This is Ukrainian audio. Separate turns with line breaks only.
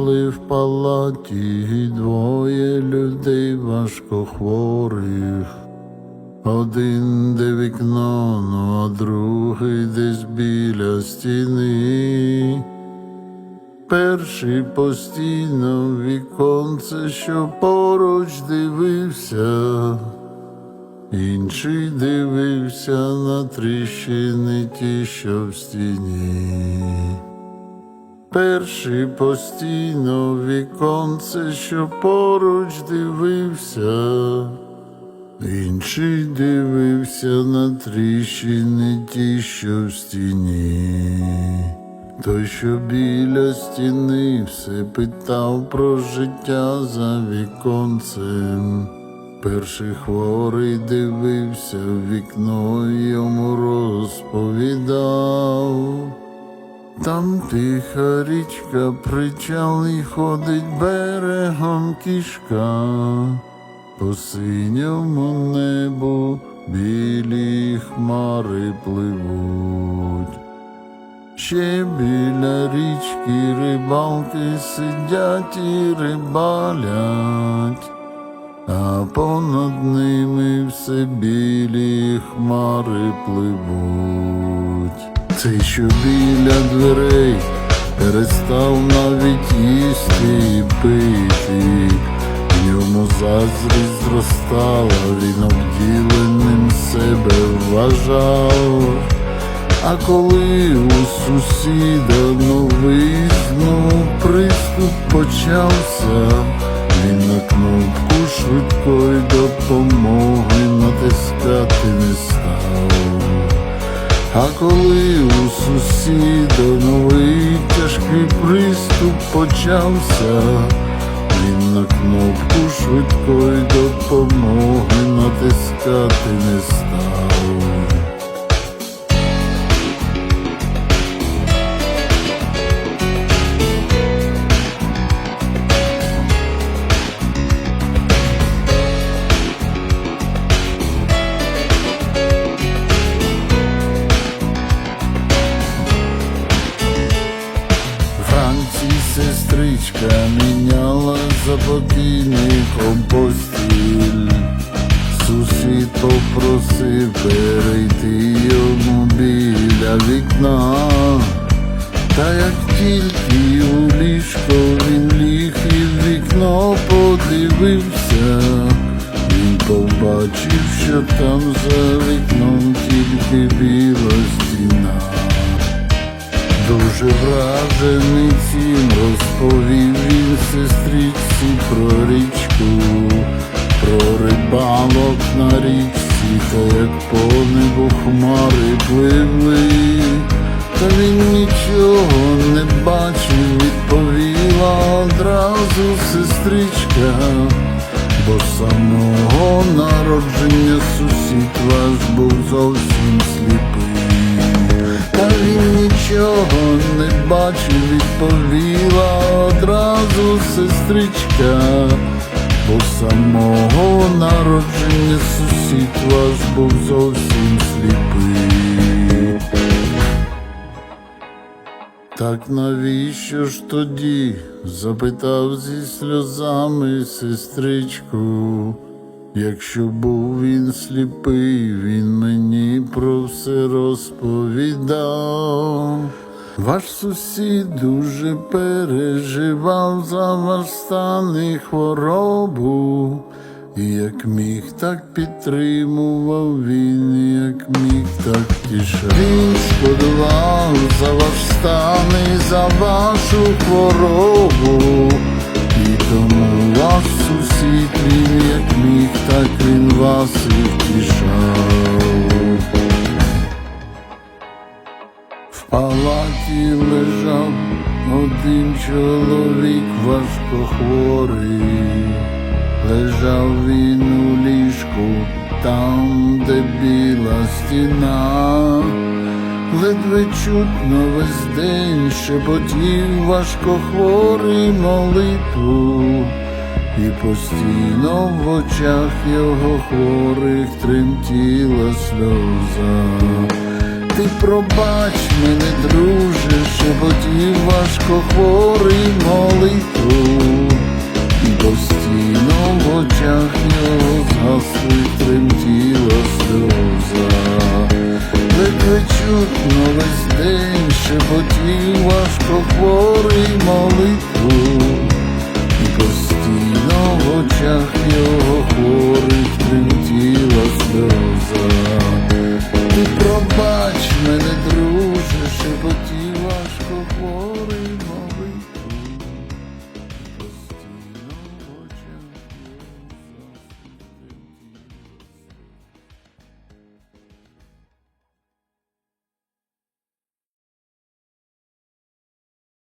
лежали в палаті двоє людей важкохворих. Один де вікно, ну а другий десь біля стіни. Перший постійно в віконце, що поруч дивився, інший дивився на тріщини ті, що в стіні. Перший постійно віконце, що поруч дивився, інший дивився на тріщини ті, що в стіні. Той, що біля стіни, все питав про життя за віконцем. Перший хворий дивився в вікно йому розповідав. Там тиха річка, причал і ходить берегом кішка, по синьому небу білі хмари пливуть. Ще біля річки рибалки сидять і рибалять, а понад ними все білі хмари пливуть. Цей, що біля дверей, перестав навіть їсти і пити. В ньому заздрість зростала, він обділеним себе вважав. А коли у сусіда новий знов приступ почався, він на кнопку швидкої допомоги натискати не став. А коли у сусіда новий тяжкий приступ почався, він на кнопку швидкої допомоги натискати не став. Сестричка міняла за покійником постіль. Сусід попросив перейти йому біля вікна. Та як тільки у ліжко він ліг і в вікно подивився, він побачив, що там за вікном Дуже вражений цим розповів він сестричці про річку, про рибалок на річці, та як по небу хмари пливли, та він нічого не бачив, відповіла одразу сестричка, бо самого народження сусід ваш був зовсім сліпий. Нічого не бачив, відповіла одразу сестричка, бо самого народження сусід ваш був зовсім сліпий. Так навіщо ж тоді? запитав зі сльозами сестричку. Якщо був він сліпий, він мені про все розповідав. Ваш сусід дуже переживав за ваш стан і хворобу. І як міг, так підтримував він, і як міг, так тішав. Він шкодував за ваш стан і за вашу хворобу. І тому ваш сусід він як міг, так він вас і втішав. В палаті лежав один чоловік важкохворий. Лежав він у ліжку, там, де біла стіна. Ледве чутно весь день шепотів важкохворий молитву, і постійно в очах його хворих тремтіла сльоза. Ти пробач мене, друже, шепотів важко хворий молитву, і постійно в очах його згасли тремтіла сльоза. Ледве чутно весь день шепотів важко хворий молитву, очах його хворих сльоза.